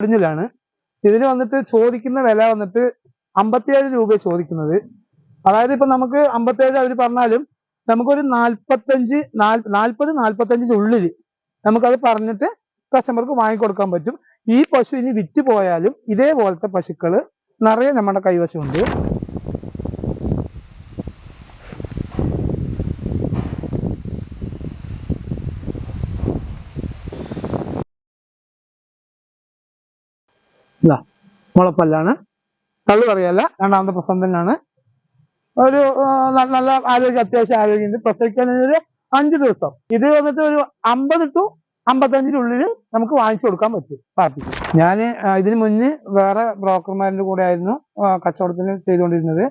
ഒറിജിനലാണ് ഇതിന് വന്നിട്ട് ചോദിക്കുന്ന വില വന്നിട്ട് അമ്പത്തിയേഴ് രൂപ ചോദിക്കുന്നത്. അതായത് ഇപ്പൊ നമുക്ക് അമ്പത്തിയേഴ് അവർ പറഞ്ഞാലും നമുക്കൊരു നാൽപ്പത്തഞ്ച് നാൽപ്പത് നാൽപ്പത്തഞ്ചിന്റെ ഉള്ളിൽ നമുക്കത് പറഞ്ഞിട്ട് കസ്റ്റമർക്ക് വാങ്ങിക്കൊടുക്കാൻ പറ്റും. ഈ പശു ഇനി വിറ്റ് പോയാലും ഇതേപോലത്തെ പശുക്കൾ നിറയെ നമ്മുടെ കൈവശമുണ്ട്. ഇതാ മുളപ്പല്ലാണ്. കള്ളു പറയല്ല രണ്ടാമത്തെ തന്നെയാണ് ഒരു നല്ല ആരോഗ്യം അത്യാവശ്യം ആരോഗ്യമുണ്ട്. പ്രസവിക്കാൻ ഒരു അഞ്ച് ദിവസം. ഇത് വന്നിട്ട് ഒരു അമ്പത് ടു അമ്പത്തഞ്ചിന്റെ ഉള്ളിൽ നമുക്ക് വാങ്ങിച്ചു കൊടുക്കാൻ പറ്റും പാർട്ടിക്ക്. ഞാൻ ഇതിന് മുന്നേ വേറെ ബ്രോക്കർമാരുടെ കൂടെ ആയിരുന്നു കച്ചവടത്തിന് ചെയ്തുകൊണ്ടിരുന്നത്.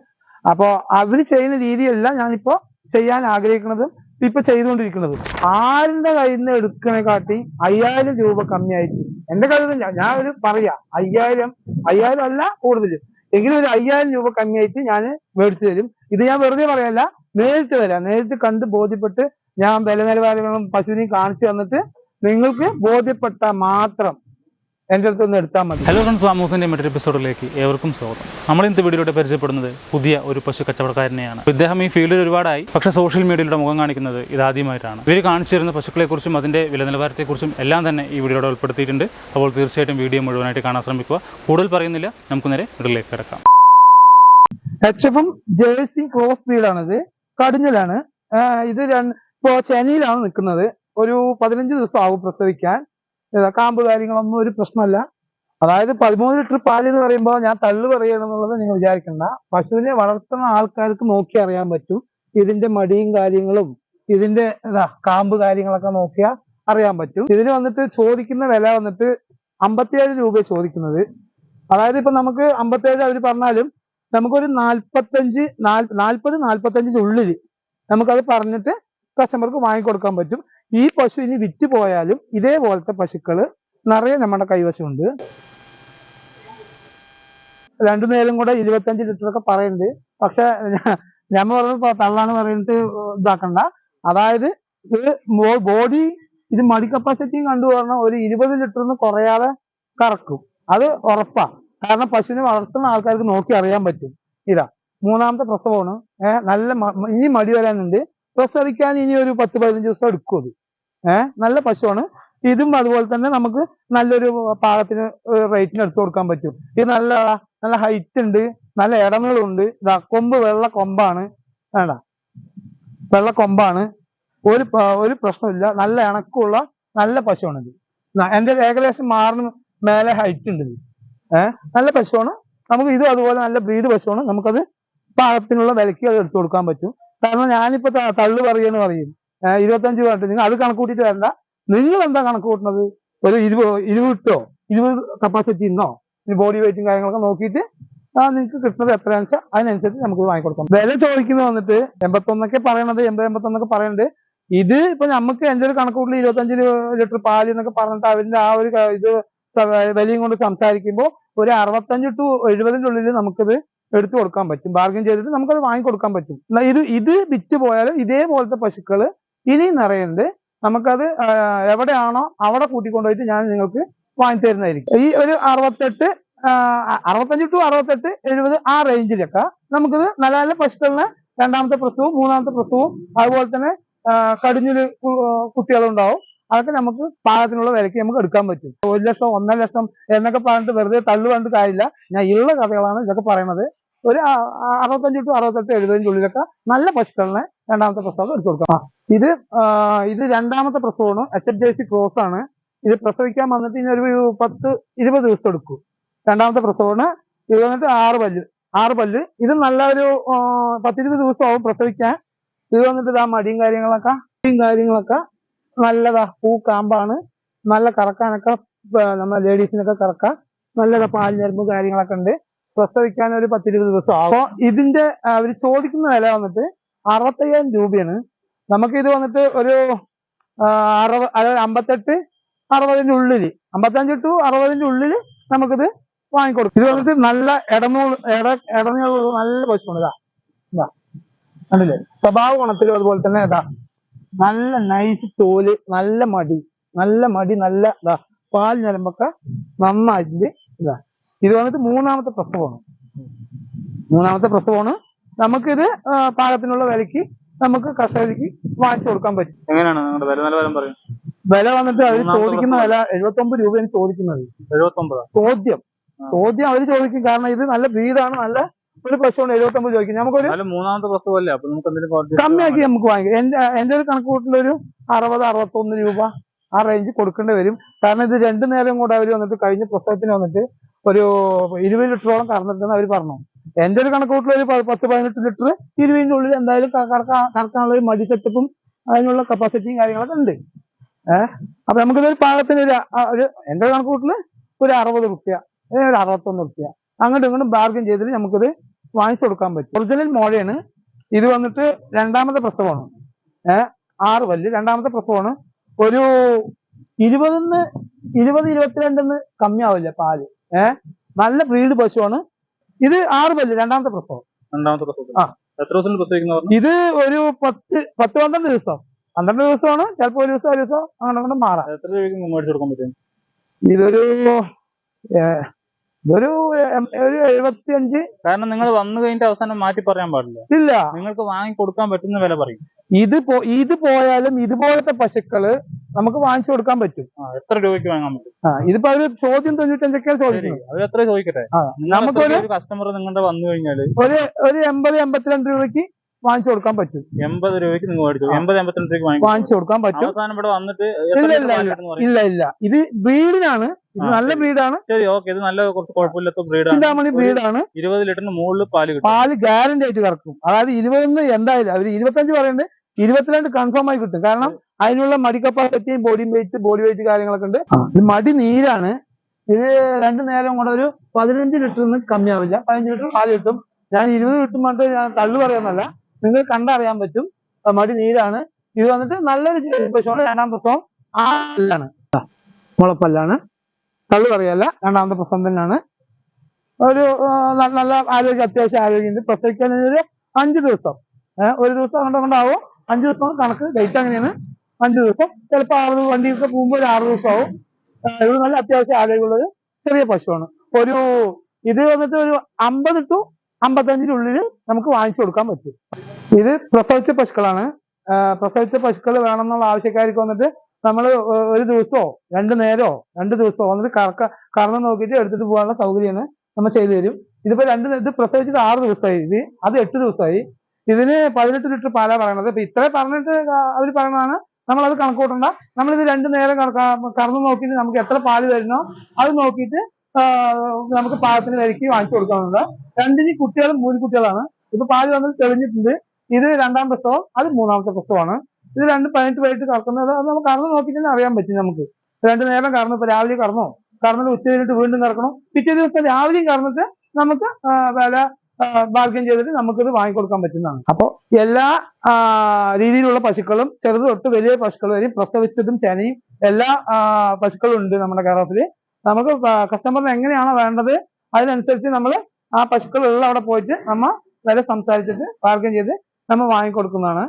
അപ്പോൾ അവർ ചെയ്യുന്ന രീതിയല്ല ഞാനിപ്പോ ചെയ്യാൻ ആഗ്രഹിക്കുന്നതും ഇപ്പൊ ചെയ്തുകൊണ്ടിരിക്കുന്നതും. ആരുടെ കയ്യിൽ നിന്ന് എടുക്കണേക്കാട്ടി അയ്യായിരം രൂപ കമ്മിയായിട്ട് എന്റെ കഴിവില്ല ഞാൻ- ഒരു പറയാ. അയ്യായിരം അയ്യായിരം അല്ല കൂടുതലും. എങ്കിലും ഒരു അയ്യായിരം രൂപ കമ്മിയായിട്ട് ഞാൻ മേടിച്ചു തരും. ഇത് ഞാൻ വെറുതെ പറയല്ല നേരിട്ട് തരാം. നേരിട്ട് കണ്ട് ബോധ്യപ്പെട്ട് ഞാൻ വില നിലവാരങ്ങളും പശുവിനെയും കാണിച്ചു തന്നിട്ട് നിങ്ങൾക്ക് ബോധ്യപ്പെട്ട മാത്രം എന്റെ അടുത്ത് എടുത്താൽ മതി. ഹലോ ഫ്രണ്ട്സ് വാമോസിന്റെ മറ്റൊരു എപ്പിസോഡിലേക്ക് ഏവർക്കും സ്വാഗതം. നമ്മൾ ഇന്നത്തെ വീഡിയോയിലൂടെ പരിചയപ്പെടുന്നത് പുതിയ ഒരു പശു കച്ചവടക്കാരനെയാണ്. ഇദ്ദേഹം ഈ ഫീൽഡിൽ ഒരുപാടായി. പക്ഷേ സോഷ്യൽ മീഡിയയിലൂടെ മുഖം കാണിക്കുന്നത് ഇതാദ്യമായിട്ടാണ് ഇവർ കാണിച്ചു തരുന്ന പശുക്കളെക്കുറിച്ചും അതിന്റെ വില നിലവാരത്തെക്കുറിച്ചും എല്ലാം തന്നെ ഈ വീഡിയോയുടെ ഉൾപ്പെടുത്തിയിട്ടുണ്ട്. അപ്പോൾ തീർച്ചയായിട്ടും വീഡിയോ മുഴുവനായിട്ട് കാണാൻ ശ്രമിക്കുക. കൂടുതൽ പറയുന്നില്ല. നമുക്ക് നേരെ വീഡിയോയിലേക്ക് കിടക്കാം. എച്ച് എഫും ജേഴ്സി ക്രോസ് ബ്രീഡാണിത് കടിഞ്ഞലാണ്. ഇത് രണ്ട് ഇപ്പോ ചെനയിലാണ് നിൽക്കുന്നത്. ഒരു പതിനഞ്ച് ദിവസം ആവും പ്രസവിക്കാൻ. കാമ്പ് കാര്യങ്ങളൊന്നും ഒരു പ്രശ്നമല്ല. അതായത് പതിമൂന്ന് ലിറ്റർ പാൽ എന്ന് പറയുമ്പോൾ ഞാൻ തള്ളു പറയണമെന്നുള്ളത് നിങ്ങൾ വിചാരിക്കണ്ട. പശുവിനെ വളർത്തുന്ന ആൾക്കാർക്ക് നോക്കി അറിയാൻ പറ്റും. ഇതിന്റെ മടിയും കാര്യങ്ങളും ഇതിന്റെ ഇതാ കാമ്പ് കാര്യങ്ങളൊക്കെ നോക്കിയാൽ അറിയാൻ പറ്റും. ഇതിന് വന്നിട്ട് ചോദിക്കുന്ന വില വന്നിട്ട് അമ്പത്തിയേഴ് രൂപ ചോദിക്കുന്നത്. അതായത് ഇപ്പൊ നമുക്ക് അമ്പത്തിയേഴ് അവർ പറഞ്ഞാലും നമുക്കൊരു നാൽപ്പത്തഞ്ച് നാൽപ്പത് നാൽപ്പത്തഞ്ചിന്റെ ഉള്ളിൽ നമുക്കത് പറഞ്ഞിട്ട് കസ്റ്റമർക്ക് വാങ്ങിക്കൊടുക്കാൻ പറ്റും. ഈ പശു ഇനി വിറ്റ് പോയാലും ഇതേപോലത്തെ പശുക്കൾ നിറയെ നമ്മുടെ കൈവശമുണ്ട്. രണ്ടു നേരം കൂടെ ഇരുപത്തഞ്ച് ലിറ്റർ ഒക്കെ പറയുന്നുണ്ട് പക്ഷെ ഞാൻ പറഞ്ഞത് തള്ളാന്ന് പറഞ്ഞിട്ട് ഇതാക്കണ്ട. അതായത് ബോഡി ഇത് മടി കപ്പാസിറ്റി കണ്ടു പറഞ്ഞാൽ ഒരു ഇരുപത് ലിറ്ററിന് കുറയാതെ കറക്കും. അത് ഉറപ്പാ. കാരണം പശുവിനെ വളർത്തുന്ന ആൾക്കാർക്ക് നോക്കി അറിയാൻ പറ്റും. ഇതാ മൂന്നാമത്തെ പ്രസവമാണ്. ഏഹ് നല്ല ഇനി മടി വരാനുണ്ട്. പ്രസവിക്കാൻ ഇനി ഒരു പത്ത് പതിനഞ്ച് ദിവസം എടുക്കും അത്. ഏഹ് നല്ല പശുവാണ്. ഇതും അതുപോലെ തന്നെ നമുക്ക് നല്ലൊരു പാകത്തിന് റേറ്റിന് എടുത്തു കൊടുക്കാൻ പറ്റും. ഇത് നല്ല നല്ല ഹൈറ്റ് ഉണ്ട് നല്ല ഇടങ്ങളുണ്ട്. ഇതാ കൊമ്പ് വെള്ള കൊമ്പാണ്. വേണ്ട. വെള്ള കൊമ്പാണ്. ഒരു ഒരു പ്രശ്നമില്ല നല്ല ഇണക്കമുള്ള നല്ല പശുവാണ് ഇത്. എന്റെ ഏകദേശം മാറിന് മേലെ ഹൈറ്റ് ഉണ്ട് ഏഹ് നല്ല പശുവാണ്. നമുക്ക് ഇതും അതുപോലെ നല്ല ബ്രീഡ് പശുവാണ്. നമുക്കത് പാകത്തിനുള്ള വിലയ്ക്ക് അത് എടുത്തു കൊടുക്കാൻ പറ്റും. കാരണം ഞാനിപ്പോ തള്ളു പറയുന്നു പറയും. ഇരുപത്തഞ്ച് പറഞ്ഞിട്ട് നിങ്ങൾ അത് കണക്ക് കൂട്ടിട്ട് വരണ്ട. നിങ്ങൾ എന്താ കണക്ക് കൂട്ടുന്നത്? ഒരു ഇരുപത് ഇരുപട്ടോ ഇരുപത് കപ്പാസിറ്റി ഇന്നോ? ബോഡി വെയിറ്റും കാര്യങ്ങളൊക്കെ നോക്കിയിട്ട് ആ നിങ്ങൾക്ക് കിട്ടുന്നത് എത്രയാണെന്ന് വെച്ചാൽ അതിനനുസരിച്ച് നമുക്ക് വാങ്ങിക്കൊടുക്കാം. വില ചോദിക്കുന്നത് വന്നിട്ട് എൺപത്തൊന്നൊക്കെ പറയണത് എൺപത് എൺപത്തൊന്നൊക്കെ പറയുന്നുണ്ട് ഇത് ഇപ്പൊ നമുക്ക് എന്റെ ഒരു കണക്ക് കൂട്ടിൽ ഇരുപത്തഞ്ച് ലിറ്റർ പാൽ എന്നൊക്കെ പറഞ്ഞിട്ട് അവരിന്റെ ആ ഒരു ഇത് വിലയും കൊണ്ട് സംസാരിക്കുമ്പോൾ ഒരു അറുപത്തഞ്ച് ടു എഴുപതിന്റെ ഉള്ളിൽ നമുക്കിത് എടുത്തു കൊടുക്കാൻ പറ്റും. ബാർഗൻ ചെയ്തിട്ട് നമുക്കത് വാങ്ങിക്കൊടുക്കാൻ പറ്റും. ഇത് ഇത് വിറ്റ് പോയാലും ഇതേപോലത്തെ പശുക്കൾ ഇനിയും നിറയുണ്ട് നമുക്കത് എവിടെയാണോ അവിടെ കൂട്ടിക്കൊണ്ടുപോയിട്ട് ഞാൻ നിങ്ങൾക്ക് വാങ്ങി തരുന്നതായിരിക്കും. ഈ ഒരു അറുപത്തെട്ട് അറുപത്തഞ്ച് ടു അറുപത്തെട്ട് എഴുപത് ആ റേഞ്ചിലൊക്കെ നമുക്കിത് നല്ല നല്ല പശുക്കളിന് രണ്ടാമത്തെ പ്രസവവും മൂന്നാമത്തെ പ്രസവവും അതുപോലെ തന്നെ കടിഞ്ഞൊരു കുട്ടികളുണ്ടാവും. അതൊക്കെ നമുക്ക് പാകത്തിനുള്ള വിലയ്ക്ക് നമുക്ക് എടുക്കാൻ പറ്റും. ഒരു ലക്ഷം ഒന്നര ലക്ഷം എന്നൊക്കെ പറഞ്ഞിട്ട് വെറുതെ തള്ളു കണ്ട് കാര്യമില്ല. ഞാൻ ഉള്ള കഥകളാണ് ഇതൊക്കെ പറയണത്. ഒരു അറുപത്തഞ്ച് ടു അറുപത്തെട്ട് എഴുപതിനുള്ളിലൊക്കെ നല്ല പശുക്കളിനെ രണ്ടാമത്തെ പ്രസവം എടുത്തു കൊടുക്കാം. ഇത് ഇത് രണ്ടാമത്തെ പ്രസവമാണ്. H F J C cross ആണ്. ഇത് പ്രസവിക്കാൻ വന്നിട്ട് ഇനി ഒരു പത്ത് ഇരുപത് ദിവസം എടുക്കും. രണ്ടാമത്തെ പ്രസവമാണ്. ഇത് വന്നിട്ട് ആറ് പല്ല്. ആറ് പല്ല്. ഇത് നല്ല ഒരു പത്തിരുപത് ദിവസം ആവും പ്രസവിക്കാൻ. ഇത് വന്നിട്ട് ഇതാ മടിയും കാര്യങ്ങളൊക്കെ മടിയും കാര്യങ്ങളൊക്കെ നല്ലതാ. പൂ കാമ്പാണ്. നല്ല കറക്കാനൊക്കെ നമ്മൾ നമ്മ ലേഡീസിനൊക്കെ കറക്കാം. നല്ലതാ പാൽ ഞരമ്പ് കാര്യങ്ങളൊക്കെ ഉണ്ട്. പ്രസവിക്കാൻ ഒരു പത്തിരുപത് ദിവസം അപ്പൊ ഇതിന്റെ അവർ ചോദിക്കുന്ന വില വന്നിട്ട് അറുപത്തയ്യായിരം രൂപയാണ്. നമുക്ക് ഇത് വന്നിട്ട് ഒരു അറുപ അതായത് അമ്പത്തെട്ട് അറുപതിന്റെ ഉള്ളിൽ അമ്പത്തഞ്ച് ടു അറുപതിന്റെ ഉള്ളിൽ നമുക്കിത് വാങ്ങിക്കൊടുക്കും. ഇത് വന്നിട്ട് നല്ല ഇടനൂൾ ഇട ഇടനീളമുള്ള നല്ല പശുവാണ് ഇതാ. ഇതാ. കണ്ടില്ലേ? സ്വഭാവ ഗുണത്തിലും അതുപോലെ തന്നെ ഇതാ. നല്ല നൈസ് തോൽ നല്ല മടി നല്ല മടി നല്ല ഇതാ. പാൽ ഞരമ്പൊക്കെ നന്നായിട്ട് ഇതാ. ഇത് വന്നിട്ട് മൂന്നാമത്തെ പ്രസവമാണ്. മൂന്നാമത്തെ പ്രസവമാണ്. നമുക്കിത് പാകത്തിനുള്ള വിലക്ക് നമുക്ക് കർഷകർക്ക് വാങ്ങിച്ചു കൊടുക്കാൻ പറ്റും. എങ്ങനെയാണ് നിങ്ങളുടെ വില? നിലവാരം പറയും. വില വന്നിട്ട് അവർ ചോദിക്കുന്ന വില എഴുപത്തി ഒമ്പത് രൂപയാണ് ചോദിക്കുന്നത്. എഴുപത്തി ഒമ്പതാ ചോദ്യം. ചോദ്യം അവർ ചോദിക്കും. കാരണം ഇത് നല്ല ബ്രീഡാണ് നല്ല ഒരു പ്രശ്നമാണ് എഴുപത്തി ഒമ്പത് ചോദിക്കും. നമുക്കൊരു മൂന്നാമത്തെ പ്രസവമല്ലേ? അപ്പൊ നമുക്ക് കമ്മിയാക്കി നമുക്ക് വാങ്ങിക്കാം. എന്റെ എന്റെ ഒരു കണക്ക് കൂട്ടിൽ ഒരു അറുപത് അറുപത്തൊന്ന് രൂപ ആ റേഞ്ച് കൊടുക്കേണ്ടി വരും. കാരണം ഇത് രണ്ടു നേരം കൂടെ അവർ വന്നിട്ട് കഴിഞ്ഞ പ്രസവത്തിന് വന്നിട്ട് ഒരു ഇരുപത് ലിറ്ററോളം കറന്നിട്ടെന്ന് അവർ പറഞ്ഞു. എന്റെ ഒരു കണക്കൂട്ടിൽ ഒരു പത്ത് പതിനെട്ട് ലിറ്റർ ഇരുപതിന്റെ ഉള്ളിൽ എന്തായാലും കറക്കാനുള്ള ഒരു മടി സെറ്റപ്പും അതിനുള്ള കപ്പാസിറ്റിയും കാര്യങ്ങളൊക്കെ ഉണ്ട്. ഏഹ് അപ്പൊ നമുക്കിതൊരു പാകത്തിന് ഒരു എന്റെ ഒരു കണക്ക് കൂട്ടിൽ ഒരു അറുപത് റുപ്യ ഒരു അറുപത്തൊന്ന് റുപ്യ. അങ്ങോട്ടും ഇങ്ങോട്ടും ബാർഗൻ ചെയ്തിട്ട് നമുക്കിത് വാങ്ങിച്ചു കൊടുക്കാൻ പറ്റും. ഒറിജിനൽ മോഴയാണ് ഇത് വന്നിട്ട് രണ്ടാമത്തെ പ്രസവമാണ്. ഏഹ് ആറ് പല്ല് രണ്ടാമത്തെ പ്രസവമാണ്. ഒരു ഇരുപതിന്ന് ഇരുപത് ഇരുപത്തിരണ്ടിന്ന് കമ്മിയാവില്ല പാൽ. ഏഹ് നല്ല ബ്രീഡ് പശുവാണ്. ഇത് ആറ് പല്ല് രണ്ടാമത്തെ പ്രസവം. രണ്ടാമത്തെ പ്രസവം ആ. എത്ര ദിവസം പ്രസവിക്കുന്ന ഇത് ഒരു പത്ത് പത്ത് പന്ത്രണ്ട് ദിവസം. പന്ത്രണ്ട് ദിവസമാണ് ചിലപ്പോ ഒരു ദിവസം ഒരു ദിവസം അങ്ങനെ അങ്ങനെ മാറാം. എത്ര രൂപയ്ക്ക് മേടിച്ചു കൊടുക്കാൻ പറ്റും? ഇതൊരു ഇതൊരു ഒരു എഴുപത്തി അഞ്ച് കാരണം നിങ്ങൾ വന്നു കഴിഞ്ഞിട്ട് അവസാനം മാറ്റി പറയാൻ പാടില്ല. ഇല്ല. നിങ്ങൾക്ക് വാങ്ങി കൊടുക്കാൻ പറ്റുന്ന വില പറയും. ഇത് പോ ഇത് പോയാലും ഇതുപോലത്തെ പശുക്കൾ നമുക്ക് വാങ്ങിച്ചു കൊടുക്കാൻ പറ്റും. എത്ര രൂപയ്ക്ക് വാങ്ങാൻ പറ്റും? ആ ഇതിപ്പോ അവർ ചോദ്യം തൊണ്ണൂറ്റഞ്ചൊക്കെയാണ് ചോദിക്കുന്നത്. അത് എത്ര ചോദിക്കട്ടെ? നമുക്കൊരു- കസ്റ്റമർ നിങ്ങളുടെ വന്നു കഴിഞ്ഞാൽ ഒരു ഒരു എൺപത് എൺപത്തിരണ്ട് രൂപയ്ക്ക് വാങ്ങിച്ചു കൊടുക്കാൻ പറ്റും. എൺപത് രൂപയ്ക്ക് നിങ്ങൾ മേടിച്ചു. എൺപത് എൺപത്തിരണ്ട് രൂപയ്ക്ക് വാങ്ങി വാങ്ങിച്ചു കൊടുക്കാൻ പറ്റും. അവസാനം ഇവിടെ വന്നിട്ട് ഇല്ല, ഇല്ല, ഇല്ല. ഇല്ല. ഇത് ബ്രീഡിനാണ്. ഇത് നല്ല ബ്രീഡാണ്. ശരി ഓക്കെ. ഇത് നല്ല കുറച്ച് കുഴപ്പമില്ലാത്ത ബ്രീഡാണ്. ചിന്താമണി ബ്രീഡാണ്. ഇരുപത് ലിറ്ററിന് മുകളിൽ പാൽ കിട്ടും. പാൽ ഗ്യാരണ്ടി ആയിട്ട് കറക്കും. അതായത് ഇരുപതിന്ന് എന്തായാലും അവർ ഇരുപത്തഞ്ച് പറയുന്നുണ്ട്. ഇരുപത്തിരണ്ട് കൺഫേം ആയി കിട്ടും. കാരണം അതിനുള്ള മടി കപ്പാസിറ്റിയും ബോഡി വെയിറ്റ് ബോഡി വെയിറ്റ് കാര്യങ്ങളൊക്കെ ഉണ്ട്. ഇത് മടി നീരാണ്. ഇത് രണ്ടു നേരം കൂടെ ഒരു പതിനഞ്ച് ലിറ്ററിന് കമ്മിയാവില്ല. പതിനഞ്ച് ലിറ്റർ പാൽ കിട്ടും. ഞാൻ ഇരുപത് കിട്ടും പറഞ്ഞിട്ട് ഞാൻ തള്ളു പറയുന്നല്ല നിങ്ങൾ കണ്ടറിയാൻ പറ്റും. മടി നീരാണ്. ഇത് വന്നിട്ട് നല്ലൊരു പശുവാണ് രണ്ടാം പ്രസവം ആ പല്ലാണ്. മുളപ്പല്ലാണ് തള്ളു പറയല്ല. രണ്ടാമത്തെ പ്രസവം തന്നെയാണ്. ഒരു നല്ല ആരോഗ്യം അത്യാവശ്യം ആരോഗ്യമുണ്ട്. പ്രസവിക്കാൻ ഒരു അഞ്ച് ദിവസം. ഒരു ദിവസം കൊണ്ട് കൊണ്ടാവും. അഞ്ച് ദിവസം കണക്ക് ഡേറ്റ് അങ്ങനെയാണ്. അഞ്ച് ദിവസം. ചിലപ്പോൾ ആറ് വണ്ടിയൊക്കെ പോകുമ്പോൾ ഒരു ആറ് ദിവസമാവും. ഇത് നല്ല അത്യാവശ്യം ആരോഗ്യമുള്ള ഒരു ചെറിയ പശുവാണ്. ഒരു ഇത് വന്നിട്ട് ഒരു അമ്പത് ടു അമ്പത്തഞ്ചിനുള്ളിൽ നമുക്ക് വാങ്ങിച്ചു കൊടുക്കാൻ പറ്റും. ഇത് പ്രസവിച്ച പശുക്കളാണ്. പ്രസവിച്ച പശുക്കൾ വേണമെന്നുള്ള ആവശ്യക്കാർക്ക് വന്നിട്ട് നമ്മൾ ഒരു ദിവസമോ രണ്ട് നേരമോ രണ്ട് ദിവസമോ വന്നിട്ട് കറക്ക കറന്ന് നോക്കിയിട്ട് എടുത്തിട്ട് പോകാനുള്ള സൗകര്യമാണ് നമ്മൾ ചെയ്തു തരും. ഇതിപ്പോ രണ്ട് ഇത് പ്രസവിച്ചിട്ട് ആറ് ദിവസമായി. ഇത് അത് എട്ട് ദിവസമായി. ഇതിന് പതിനെട്ട് ലിറ്റർ പാലാ പറയണത്. അപ്പൊ ഇത്ര പറഞ്ഞിട്ട് അവർ പറയണതാണ് നമ്മൾ കണക്ക് കൂട്ടണ്ട നമ്മളിത് രണ്ടു നേരം കറന്നു നോക്കിയിട്ട് നമുക്ക് എത്ര പാൽ വരുന്നോ അത് നോക്കിയിട്ട് നമുക്ക് പാകത്തിന് വിലക്ക് വാങ്ങിച്ചു കൊടുക്കാവുന്നത് രണ്ടിന് കുട്ടികളും മൂന്ന് കുട്ടികളാണ്. ഇപ്പൊ പാൽ വന്നത് തെളിഞ്ഞിട്ടുണ്ട്. ഇത് രണ്ടാം പ്രസവം അത് മൂന്നാമത്തെ പ്രസവമാണ്. ഇത് രണ്ട് പതിനെട്ട് പേരിട്ട് കറക്കുന്നത് അത് നമുക്ക് കറന്ന് നോക്കിയിട്ട് അറിയാൻ പറ്റും നമുക്ക്. രണ്ടു നേരം കറന്നു ഇപ്പൊ രാവിലെ കറന്നോ? കറന്നിട്ട് ഉച്ച കഴിഞ്ഞിട്ട് വീണ്ടും കറക്കണം? പിറ്റേ ദിവസം രാവിലെയും കറന്നിട്ട് നമുക്ക് വില ബാർഗൻ ചെയ്തിട്ട് നമുക്കിത് വാങ്ങിക്കൊടുക്കാൻ പറ്റുന്നതാണ്. അപ്പോൾ എല്ലാ രീതിയിലുള്ള പശുക്കളും ചെറുത് തൊട്ട് വലിയ പശുക്കൾ വരെയും പ്രസവിച്ചതും ചെനയും എല്ലാ പശുക്കളും ഉണ്ട് നമ്മുടെ കേരളത്തിൽ. നമുക്ക് കസ്റ്റമറിന് എങ്ങനെയാണോ വേണ്ടത് അതിനനുസരിച്ച് നമ്മൾ ആ പശുക്കളുള്ള അവിടെ പോയിട്ട് നമ്മ വില സംസാരിച്ചിട്ട് ബാർഗൻ ചെയ്ത് നമ്മൾ വാങ്ങിക്കൊടുക്കുന്നതാണ്.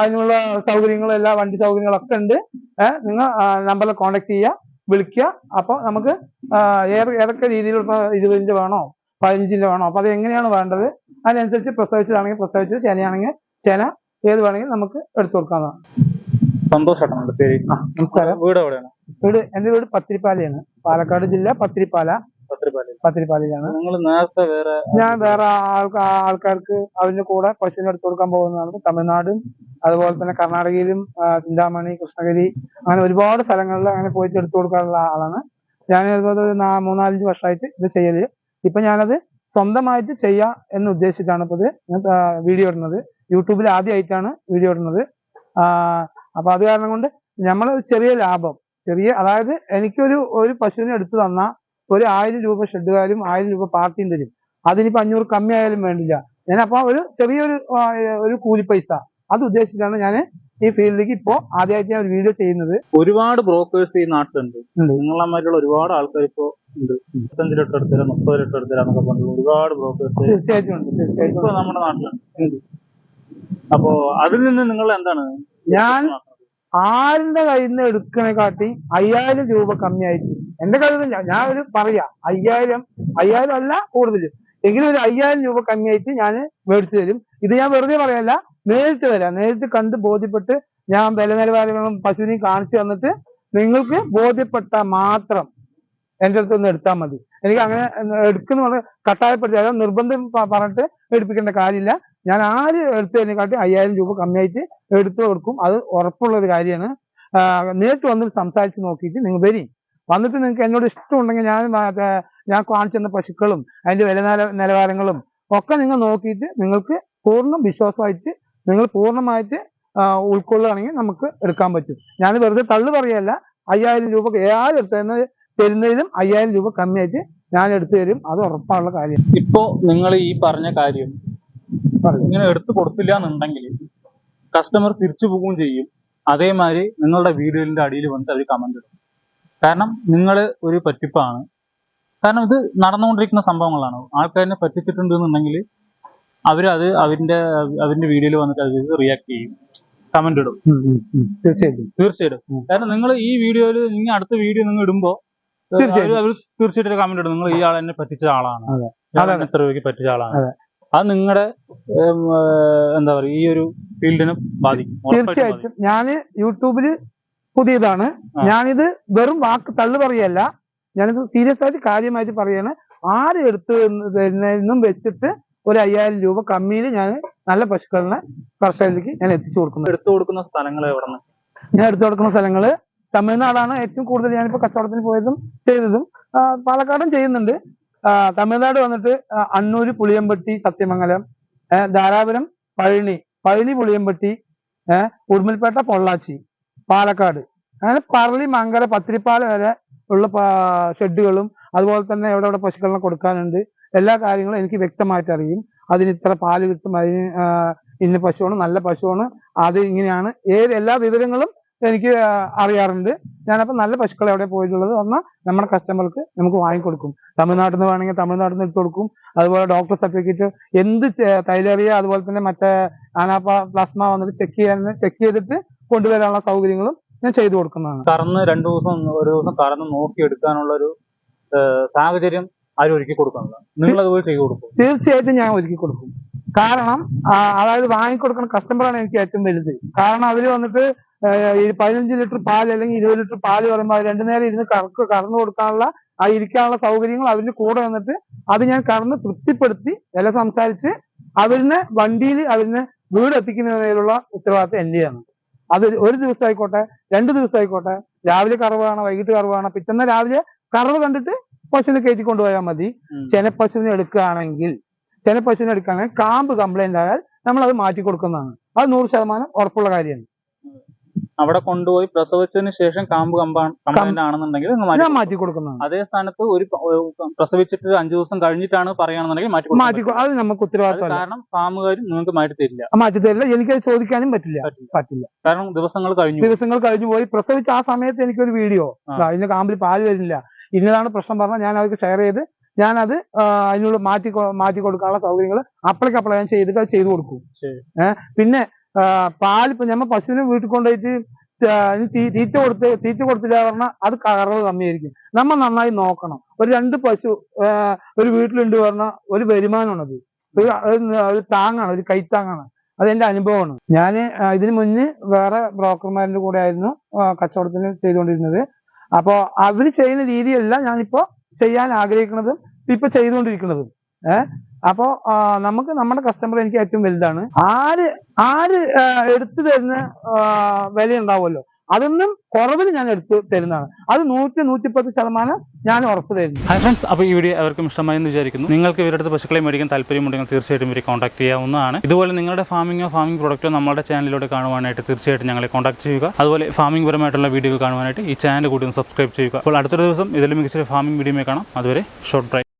അതിനുള്ള സൗകര്യങ്ങളും എല്ലാ വണ്ടി സൗകര്യങ്ങളൊക്കെ ഉണ്ട്. നിങ്ങൾ നമ്പറിൽ കോൺടാക്ട് ചെയ്യുക വിളിക്കുക അപ്പോൾ നമുക്ക് ഏതൊക്കെ രീതിയിലുള്ള ഇപ്പൊ ഇരുപതിഞ്ച് വേണോ പതിനഞ്ചിന്റെ വേണോ. അപ്പൊ അത് എങ്ങനെയാണ് വേണ്ടത്? അതിനനുസരിച്ച് പ്രസവിച്ചതാണെങ്കിൽ പ്രസവിച്ചത് ചേനയാണെങ്കിൽ ചേന ഏത് വേണമെങ്കിൽ നമുക്ക് എടുത്തു കൊടുക്കാവുന്നതാണ്. പേര്. ആ നമസ്കാരം. വീട് എവിടെയാണ്? വീട് എന്റെ വീട് പത്തിരിപ്പാലയാണ്. പാലക്കാട് ജില്ല പത്തിരിപ്പാല. പത്തിരിപ്പാലയിലാണ്. നിങ്ങൾ നേരത്തെ വേറെ ഞാൻ വേറെ ആൾക്കാർക്ക് അവരുടെ കൂടെ പശുവിനെ എടുത്തു കൊടുക്കാൻ പോകുന്നതാണ്. തമിഴ്നാടും അതുപോലെ തന്നെ കർണാടകയിലും ചിന്താമണി കൃഷ്ണഗിരി അങ്ങനെ ഒരുപാട് സ്ഥലങ്ങളിൽ അങ്ങനെ പോയിട്ട് എടുത്തു കൊടുക്കാറുള്ള ആളാണ്. ഞാൻ അതുപോലെ മൂന്നാലഞ്ച് വർഷമായിട്ട് ഇത് ചെയ്യൽ. ഇപ്പൊ ഞാനത് സ്വന്തമായിട്ട് ചെയ്യാം എന്ന് ഉദ്ദേശിച്ചാണ് ഇപ്പൊ ഇത് വീഡിയോ ഇടുന്നത്. യൂട്യൂബിൽ ആദ്യമായിട്ടാണ് വീഡിയോ ഇടുന്നത്. അപ്പൊ അത് കാരണം കൊണ്ട് നമ്മൾ ചെറിയ ലാഭം ചെറിയ അതായത് എനിക്കൊരു ഒരു പശുവിനെ എടുത്തു തന്നാൽ ഒരു ആയിരം രൂപ ഷെഡുകാരും ആയിരം രൂപ പാർട്ടിയും തരും. അതിനിപ്പോ അഞ്ഞൂറ് കമ്മി ആയാലും വേണ്ടില്ല. ഞാൻ അപ്പൊ ഒരു ചെറിയൊരു ഒരു കൂലി പൈസ. അത് ഉദ്ദേശിച്ചാണ് ഞാൻ ഈ ഫീൽഡിലേക്ക് ഇപ്പോ ആദ്യമായിട്ട് ഞാൻ ഒരു വീഡിയോ ചെയ്യുന്നത്. ഒരുപാട് ബ്രോക്കേഴ്സ് ഈ നാട്ടിലുണ്ട്. നിങ്ങളെ മാതിരിയുള്ള ഒരുപാട് ആൾക്കാർ ഇപ്പോ ഉണ്ട്. മുപ്പത്തഞ്ച് ലിറ്റർ എടുത്തരാം മുപ്പത് ലിറ്റർ എടുത്തരാം എന്നൊക്കെ പറഞ്ഞു ഒരുപാട് ബ്രോക്കേഴ്സ് തീർച്ചയായിട്ടും ഉണ്ട് തീർച്ചയായിട്ടും നമ്മുടെ നാട്ടിലുണ്ട് അപ്പോ അതിൽ നിന്ന് നിങ്ങൾ എന്താണ്? ഞാൻ ആരുടെ കയ്യിൽ നിന്ന് എടുക്കണേക്കാട്ടി അയ്യായിരം രൂപ കമ്മിയായിട്ട് എന്റെ ഞാൻ- ഞാൻ ഒരു പറയാ അയ്യായിരം അയ്യായിരം അല്ല കൂടുതൽ എങ്കിലും ഒരു അയ്യായിരം രൂപ കമ്മിയായിട്ട് ഞാൻ മേടിച്ചു തരും. ഇത് ഞാൻ വെറുതെ പറയല്ല നേരിട്ട് വരാം നേരിട്ട് കണ്ട് ബോധ്യപ്പെട്ട് ഞാൻ വില നിലവാരങ്ങളും പശുവിനെയും കാണിച്ചു തന്നിട്ട് നിങ്ങൾക്ക് ബോധ്യപ്പെട്ട മാത്രം എന്റെ അടുത്ത് ഒന്ന് എടുത്താൽ മതി. എനിക്ക് അങ്ങനെ എടുക്കുന്ന കട്ടായപ്പെടുത്തി അതായത് നിർബന്ധം പറഞ്ഞിട്ട് എടുപ്പിക്കേണ്ട കാര്യമില്ല. ഞാൻ ആര് കാട്ടി അയ്യായിരം രൂപ കമ്മിയായിട്ട് എടുത്തു കൊടുക്കും. അത് ഉറപ്പുള്ള ഒരു കാര്യമാണ് നേരിട്ട് വന്നിട്ട് സംസാരിച്ച് നോക്കിയിട്ട് നിങ്ങൾ വരി. വന്നിട്ട് നിങ്ങൾക്ക് എന്നോട് ഇഷ്ടമുണ്ടെങ്കിൽ ഞാൻ ഞാൻ കാണിച്ചു തന്ന പശുക്കളും അതിന്റെ വില നില നിലവാരങ്ങളും ഒക്കെ നിങ്ങൾ നോക്കിയിട്ട് നിങ്ങൾക്ക് പൂർണ വിശ്വാസമായിട്ട് നിങ്ങൾ പൂർണമായിട്ട് ഉൾക്കൊള്ളുകയാണെങ്കിൽ നമുക്ക് എടുക്കാൻ പറ്റും. ഞാൻ വെറുതെ തള്ളു പറയല്ല. അയ്യായിരം രൂപ ആരും എടുത്തതെന്ന് തരുന്നതിലും അയ്യായിരം രൂപ കമ്മിയായിട്ട് ഞാൻ എടുത്തു തരും. അത് ഉറപ്പാനുള്ള കാര്യം. ഇപ്പോ നിങ്ങൾ ഈ പറഞ്ഞ കാര്യം. ഇങ്ങനെ എടുത്തു കൊടുത്തില്ല എന്നുണ്ടെങ്കിൽ കസ്റ്റമർ തിരിച്ചു പോവുകയും ചെയ്യും. അതേമാതിരി നിങ്ങളുടെ വീടുകളിന്റെ അടിയിൽ വന്നിട്ട് അവർ കമന്റ് ഇടും. കാരണം നിങ്ങൾ ഒരു പറ്റിപ്പാണ്. കാരണം ഇത് നടന്നുകൊണ്ടിരിക്കുന്ന സംഭവങ്ങളാണ്. ആൾക്കാരിനെ പറ്റിച്ചിട്ടുണ്ട് എന്നുണ്ടെങ്കിൽ അവരത് അവരിന്റെ അവരിന്റെ വീഡിയോയിൽ വന്നിട്ട് അത് റിയാക്ട് ചെയ്യും. കമന്റ് ഇടും. തീർച്ചയായിട്ടും. തീർച്ചയായിട്ടും. കാരണം നിങ്ങൾ ഈ വീഡിയോയിൽ ഇനി അടുത്ത വീഡിയോ നിങ്ങൾ ഇടുമ്പോ തീർച്ചയായിട്ടും. അവർ തീർച്ചയായിട്ടും കമന്റ് ഇടും. നിങ്ങൾ ഈ ആൾ എന്നെ പറ്റിച്ച ആളാണ്. അതെ. ഞാൻ അതെ, എന്നെ ഇത്ര രൂപയ്ക്ക് പറ്റിച്ച ആളാണ്. അതെ. നിങ്ങളുടെ എന്താ പറയുക ഈ ഒരു ഫീൽഡിനെ ബാധിക്കും. തീർച്ചയായിട്ടും. ഞാൻ യൂട്യൂബിൽ പുതിയതാണ്. ഞാനിത് വെറും വാക്ക് തള്ളു പറയല്ല. ഞാനിത് സീരിയസ് ആയിട്ട് കാര്യമായിട്ട് പറയാണ്. ആര് എടുത്തു തരുന്നതെന്നും വെച്ചിട്ട് ഒരു അയ്യായിരം രൂപ കമ്മിയിൽ ഞാൻ നല്ല പശുക്കളിനെ കർഷകരിലേക്ക് ഞാൻ എത്തിച്ചു കൊടുക്കുന്നു. എടുത്തു കൊടുക്കുന്ന സ്ഥലങ്ങൾ എവിടെ ഞാൻ എടുത്തു കൊടുക്കുന്ന സ്ഥലങ്ങൾ തമിഴ്നാടാണ് ഏറ്റവും കൂടുതൽ ഞാനിപ്പോ കച്ചവടത്തിന് പോയതും ചെയ്തതും. പാലക്കാടും ചെയ്യുന്നുണ്ട്. തമിഴ്നാട് വന്നിട്ട് അണ്ണൂര് പുളിയമ്പട്ടി സത്യമംഗലം ധാരാപുരം പഴനി പഴനി പുളിയമ്പട്ടി ഉടുമൽപേട്ട പൊള്ളാച്ചി പാലക്കാട്. അങ്ങനെ പറളി മംഗല പത്തിരിപ്പാല വരെ ഉള്ള ഷെഡുകളും അതുപോലെ തന്നെ എവിടെ എവിടെ പശുക്കളെ കൊടുക്കാനുണ്ട്. എല്ലാ കാര്യങ്ങളും എനിക്ക് വ്യക്തമായിട്ട് അറിയും. അതിന് ഇത്ര പാൽ കിട്ടും അതിന് ഇന്ന പശുവാണ് നല്ല പശുവാണ്. അത് ഇങ്ങനെയാണ്. ഏത് എല്ലാ വിവരങ്ങളും എനിക്ക് അറിയാറുണ്ട്. ഞാനപ്പോൾ നല്ല പശുക്കളെ എവിടെ പോയിട്ടുള്ളത്. പറഞ്ഞാൽ നമ്മുടെ കസ്റ്റമർക്ക് നമുക്ക് വാങ്ങിക്കൊടുക്കും. തമിഴ്നാട്ടിൽ നിന്ന് വേണമെങ്കിൽ തമിഴ്നാട്ടിൽ നിന്ന് എടുത്തു കൊടുക്കും. അതുപോലെ ഡോക്ടർ സർട്ടിഫിക്കറ്റ് എന്ത് തൈലേറിയ അതുപോലെ തന്നെ മറ്റേ ആനാപ്പ പ്ലാസ്മ വന്നിട്ട് ചെക്ക് ചെയ്യാൻ ചെക്ക് ചെയ്തിട്ട് കൊണ്ടുവരാനുള്ള സൗകര്യങ്ങളും ഞാൻ ചെയ്തു കൊടുക്കുന്നതാണ്. കറന്ന് രണ്ടു ദിവസം ഒരു ദിവസം കറന്ന് നോക്കി എടുക്കാനുള്ള ഒരു സാഹചര്യം ആരും ഒരുക്കി കൊടുക്കുന്നത് നിങ്ങൾ അതുപോലെ ചെയ്തു കൊടുക്കും. തീർച്ചയായിട്ടും ഞാൻ ഒരുക്കി കൊടുക്കും. കാരണം അതായത് വാങ്ങിക്കൊടുക്കുന്ന കസ്റ്റമറാണ് എനിക്ക് ഏറ്റവും വലുത്. കാരണം അവർ വന്നിട്ട് പതിനഞ്ച് ലിറ്റർ പാൽ അല്ലെങ്കിൽ ഇരുപത് ലിറ്റർ പാൽ പറയുമ്പോൾ രണ്ടു നേരം ഇരുന്ന് കറക്ക് കറന്നു കൊടുക്കാനുള്ള ആ ഇരിക്കാനുള്ള സൗകര്യങ്ങൾ അവരുടെ കൂടെ വന്നിട്ട് അത് ഞാൻ കറന്ന് തൃപ്തിപ്പെടുത്തി വില സംസാരിച്ച് അവരിനെ വണ്ടിയിൽ അവരിനെ വീട് എത്തിക്കുന്നതിനുള്ള ഉത്തരവാദിത്തം എന്റെയാണ് അത് ഒരു ദിവസം ആയിക്കോട്ടെ രണ്ട് ദിവസം ആയിക്കോട്ടെ രാവിലെ കറവാണ് വൈകിട്ട് കറവാണ് പിറ്റന്ന രാവിലെ കറവ് കണ്ടിട്ട് പശുവിനെ കയറ്റി കൊണ്ടുപോയാൽ മതി. ചില ചെനപ്പശുവിനെ എടുക്കുകയാണെങ്കിൽ ചെനപ്പശുവിനെ എടുക്കുകയാണെങ്കിൽ കാമ്പ് കംപ്ലൈന്റ് ആയാൽ നമ്മൾ അത് മാറ്റി കൊടുക്കുന്നതാണ്. അത് നൂറ് ശതമാനം ഉറപ്പുള്ള കാര്യമാണ്. അവിടെ കൊണ്ടുപോയി പ്രസവിച്ചതിന് ശേഷം കാമ്പ് കമ്പാണ്ട് ആണെന്നുണ്ടെങ്കിൽ മാറ്റി ഞാൻ മാറ്റി കൊടുക്കുന്നതാണ് അതേ സ്ഥാനത്ത് ഒരു പ്രസവിച്ചിട്ട് അഞ്ചു ദിവസം കഴിഞ്ഞിട്ടാണ് പറയുകയാണെന്നുണ്ടെങ്കിൽ മാറ്റി മാറ്റി അത് നമുക്ക് ഉത്തരവാദിത്തം കാരണം ഫാമുകാർ നിങ്ങൾക്ക് മാറ്റി തരില്ല. മാറ്റി തരില്ല. എനിക്കത് ചോദിക്കാനും പറ്റില്ല. പറ്റില്ല. കാരണം ദിവസങ്ങൾ കഴിഞ്ഞു ദിവസങ്ങൾ കഴിഞ്ഞു പോയി. പ്രസവിച്ച ആ സമയത്ത് എനിക്കൊരു വീഡിയോ. അതിന്റെ കാമ്പിൽ പാൽ വരുന്നില്ല. ഇന്നതാണ് പ്രശ്നം പറഞ്ഞാൽ ഞാൻ അതൊക്കെ ഷെയർ ചെയ്ത് ഞാനത് അതിനോട് മാറ്റി മാറ്റി കൊടുക്കാനുള്ള സൗകര്യങ്ങൾ അപ്പളേക്ക് അപ്ലൈ ഞാൻ ചെയ്തിട്ട് അത് ചെയ്തു കൊടുക്കും. പിന്നെ ആ, പാൽ ഇപ്പൊ ഞമ്മ പശുവിനെ വീട്ടിൽ കൊണ്ടുപോയിട്ട് തീറ്റ കൊടുത്ത് തീറ്റ കൊടുത്തില്ല പറഞ്ഞാൽ അത് കറവ് കമ്മിയായിരിക്കും. നമ്മ നന്നായി നോക്കണം. ഒരു രണ്ട് പശു ഒരു വീട്ടിലുണ്ട് പറഞ്ഞാൽ ഒരു വരുമാനമാണത്. ഒരു ഒരു- താങ്ങാണ് ഒരു കൈത്താങ്ങാണ്. അത് എന്റെ അനുഭവമാണ് ഞാൻ ഇതിനു മുന്നേ വേറെ ബ്രോക്കർമാരുടെ കൂടെ ആയിരുന്നു കച്ചവടത്തിന് ചെയ്തുകൊണ്ടിരുന്നത്. അപ്പോ അവർ ചെയ്യുന്ന രീതിയല്ല ഞാനിപ്പോ ചെയ്യാൻ ആഗ്രഹിക്കുന്നതും ഇപ്പൊ ചെയ്തുകൊണ്ടിരിക്കുന്നതും. ഏഹ് അപ്പോ നമുക്ക് നമ്മുടെ കസ്റ്റമർ എനിക്ക് ഏറ്റവും വലുതാണ്. ആര് ആര് എടുത്തു തരുന്ന വില ഉണ്ടാവുമല്ലോ അതൊന്നും കുറവിൽ ഞാൻ എടുത്തു തരുന്നതാണ്. അത് നൂറ്റി നൂറ്റിപ്പത്ത് ശതമാനം ഞാൻ ഉറപ്പ് തരുന്നു. ഹൈ ഫ്രണ്ട്സ് അപ്പോൾ ഈ വീഡിയോ അവർക്കും ഇഷ്ടമായെന്ന് വിചാരിക്കുന്നു. നിങ്ങൾക്ക് ഇവരുടെ അടുത്ത് പശുക്കളെ മേടിക്കാൻ താല്പര്യമുണ്ടെങ്കിൽ തീർച്ചയായിട്ടും ഇവരെ കോൺടാക്ട് ചെയ്യാവുന്നതാണ്. ഇതുപോലെ നിങ്ങളുടെ ഫാമിങ്ങോ ഫാമിംഗ് പ്രൊഡക്റ്റോ നമ്മുടെ ചാനലിലൂടെ കാണുവാനായിട്ട് തീർച്ചയായിട്ടും ഞങ്ങളെ കോൺടാക്ട് ചെയ്യുക. അതുപോലെ ഫാമിംഗ് പരമായിട്ടുള്ള വീഡിയോകൾ കാണുവാനായിട്ട് ഈ ചാനൽ കൂടി ഒന്ന് സബ്സ്ക്രൈബ് ചെയ്യുക. അപ്പോൾ അടുത്തൊരു ദിവസം ഇതിലും മികച്ച ഫാമിംഗ് വീഡിയോ കാണാം. അതുവരെ ഷോർട്ട് ബ്രേക്ക്